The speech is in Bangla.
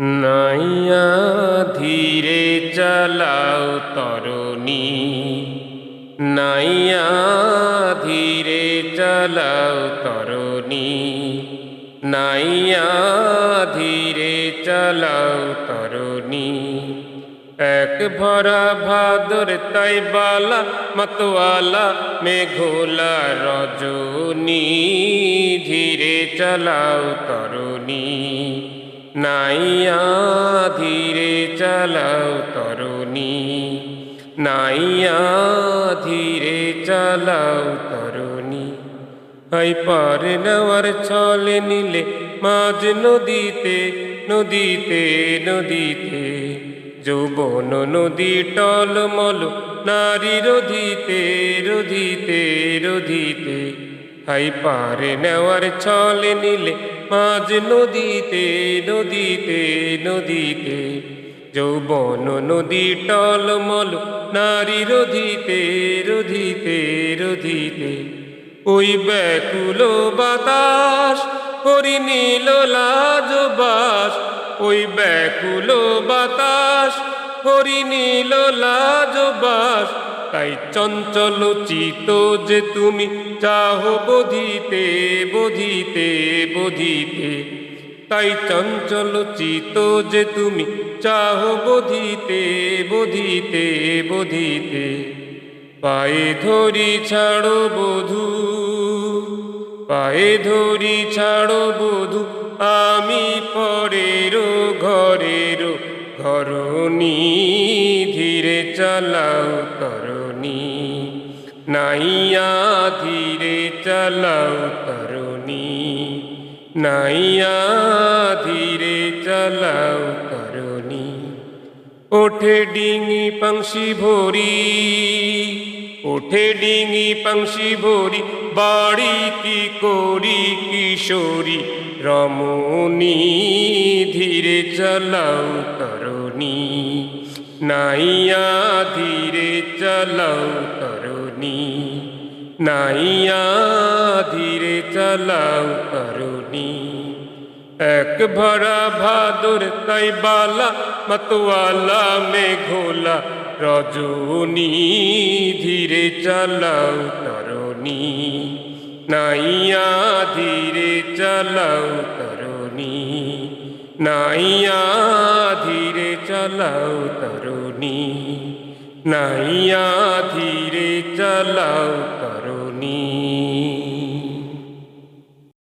নাইয়া ধীরে চালাও তরণী। নাইয়া ধীরে চালাও তরণী। নাইয়া ধীরে চালাও তরণী। এক ভরা ভাদর তাই বালা মতওয়ালা মেঘোলা রজনী। ধীরে চালাও তরণী। নাইয়া ধীরে চালাও তরুণী, নাইয়া ধীরে চালাও তরুণী। হাই পার নেওয়ার ছলে নিলে মাঝ নদীতে নদীতে নদীতে, যৌবন নদী টলমল নারী রোধিতে রোধিতে রোধিতে। হাই পারে নেওয়ার ছলে নিলে মাঝ নদীতে নদীতে নদীতে, যৌবন নদী টলমল, নারী রোধিতে রোধিতে রোধিতে। ওই ব্যাকুল বাতাস করি নীল লাজ বাস। ওই ব্যাকুল বাতাস করি নীল লাজ বাস। তাই চঞ্চল চিত যে তুমি, চাহ বোধিতে বোধিতে বোধিতে। তাই চঞ্চল চিত যে তুমি, চাহ বোধিতে বোধিতে বোধিতে। পায়ে ধরি ছাড়ো বধু, পায়ে ধরি ছাড়ো বধু, আমি পরের ঘরের ঘরণী ধীরে চালাও তরণী নাইয়া ধীরে চালাও তরণী নাইয়া ধীরে চালাও তরণী ওঠে ডিঙি পাংশি ভরি, ওঠে ডিঙি পাংশি ভরি বাড়ি কি করি কিশোরী? রমণী, ধীরে চালাও তরণী। নাইয়া ধীরে চালাও তরণী। নাইয়া ধীরে চালাও তরণী। এক ভরা ভাদুর তাই বালা মতওয়ালা মেঘোলা। রজনী, ধীরে চালাও তরণী নাইয়া ধীরে চালাও তরণী নাইয়া ধীরে চালাও তরণী নাইয়া ধীরে চালাও তরণী।